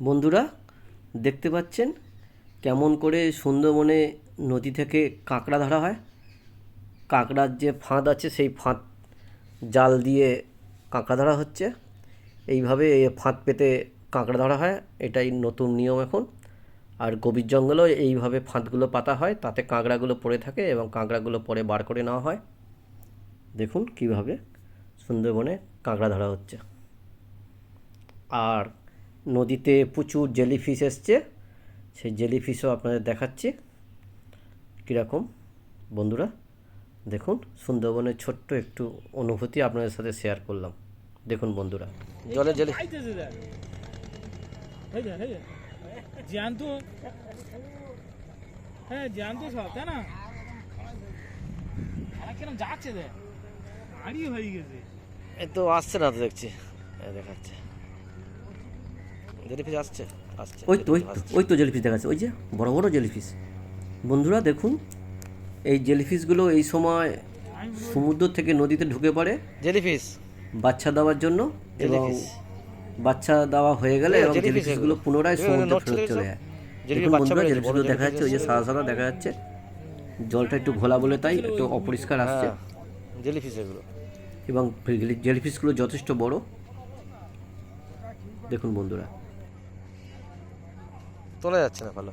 বন্ধুরা, দেখতে পাচ্ছেন কেমন করে সুন্দরবনে নদী থেকে কাঁকড়া ধরা হয়। কাঁকড়ার যে ফাঁদ আছে, সেই ফাঁদ জাল দিয়ে কাঁকড়া ধরা হচ্ছে। এইভাবে ফাঁদ পেতে কাঁকড়া ধরা হয়, এটাই নতুন নিয়ম এখন। আর গভীর জঙ্গলেও এইভাবে ফাঁদগুলো পাতা হয়, তাতে কাঁকড়াগুলো পড়ে থাকে এবং কাঁকড়াগুলো পরে বার করে নেওয়া হয়। দেখুন কীভাবে সুন্দরবনে কাঁকড়া ধরা হচ্ছে। আর নদীতে প্রচুর জেলিফিশ এসছে। সেই জেলিফিশও আপনাদের দেখাচ্ছি। কীরকম? বন্ধুরা দেখুন সুন্দরবনের ছোট্ট একটু অনুভূতি আপনাদের সাথে শেয়ার করলাম। দেখুন বন্ধুরা। জলে জেলি। হ্যাঁ জ্যান্ত। সব তাই না? আর যাচ্ছে দেখ হাড়ি হয়ে গেছে। তো আসছে না তো দেখছি। দেখাচ্ছে। জেলিফিশ আসছে আসছে ওই তো ওই তো ওই তো জেলিফিশ দেখাচ্ছে ওই যে বড় বড় জেলিফিশ বন্ধুরা দেখুন এই জেলিফিশগুলো এই সময় সমুদ্র থেকে নদীতে ঢুকে পড়ে জেলিফিশ বাচ্চা দেওয়ার জন্য এবং বাচ্চা দেওয়া হয়ে গেলে এবং জেলিফিশগুলো পুনরায় সমুদ্রে ফেরত চলে যায়। দেখুন বন্ধুরা জেলিফিশগুলো দেখা যাচ্ছে ওই যে সাদা সাদা দেখা যাচ্ছে জলটা একটু ঘোলা বলে তাই একটু অপরিষ্কার আসছে। জেলিফিশ এগুলো। এবং জেলিফিশগুলো যথেষ্ট বড়। দেখুন বন্ধুরা তোলা যাচ্ছে না ভালো।